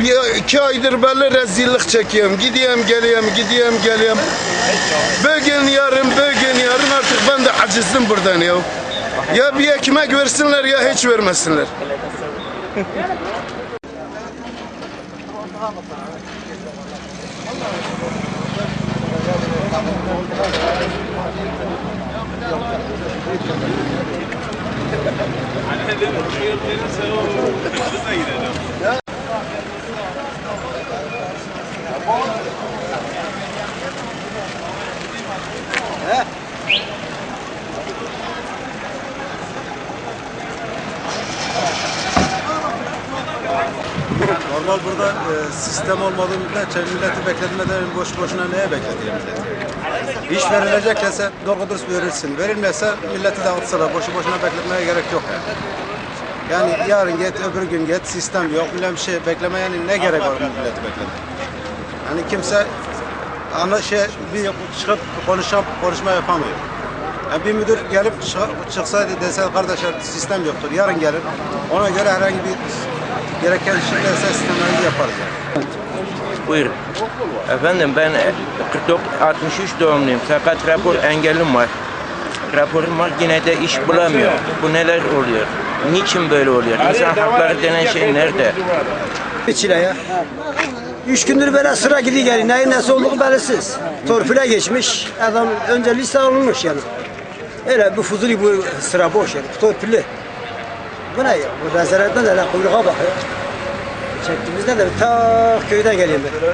Bir iki aydır böyle rezillik çekiyorum. Gideyim geleyim, gideyim geleyim. Bugün yarın, bugün yarın artık ben de acizdim buradan ya. Ya bir ekmek versinler ya hiç vermesinler. Normal burada e, sistem olmadığı müddetçe milleti bekletmeden boş boşuna neye bekletiyor millet? İş verilecekse doğru dürüst verilsin. Verilmezse milleti dağıtsalar boşu boşuna bekletmeye gerek yok yani. Yani yarın git öbür gün git sistem yok bilen bir şey bekleme yani ne gerek var milleti beklemek? Yani kimse ana şey bir çıkıp konuşan konuşma yapamıyor. Yani bir müdür gelip çık- çıksaydı dese kardeşler sistem yoktur. Yarın gelir. Ona göre herhangi bir gereken şeylerse sistemleri yaparız yani. Buyurun. Efendim ben 49 63 doğumluyum fakat rapor engelim var. Raporum var yine de iş bulamıyor. Bu neler oluyor? Niçin böyle oluyor? İnsan hakları denen şey nerede? İçine ya. Üç gündür böyle sıra gidiyor geliyor. Neyin nasıl olduğu belirsiz. Torpile geçmiş. Adam önce liste alınmış yani. Öyle bu fuzuli bu sıra boş yani. Kutu öpülü. Bu ne ya? Bu rezaletten de lan kuyruğa bak ya. Çektiğimizden de ta köyden geliyorum ben.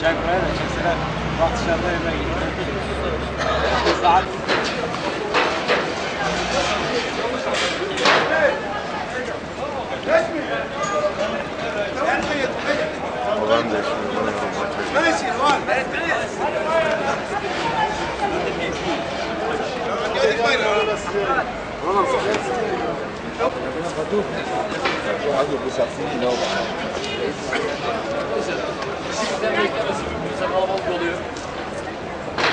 Çek buraya da çekseler. Bak dışarıda yemeğe gidiyor. Saat Holandês. Oğlum. Abi bu saksın ne oldu?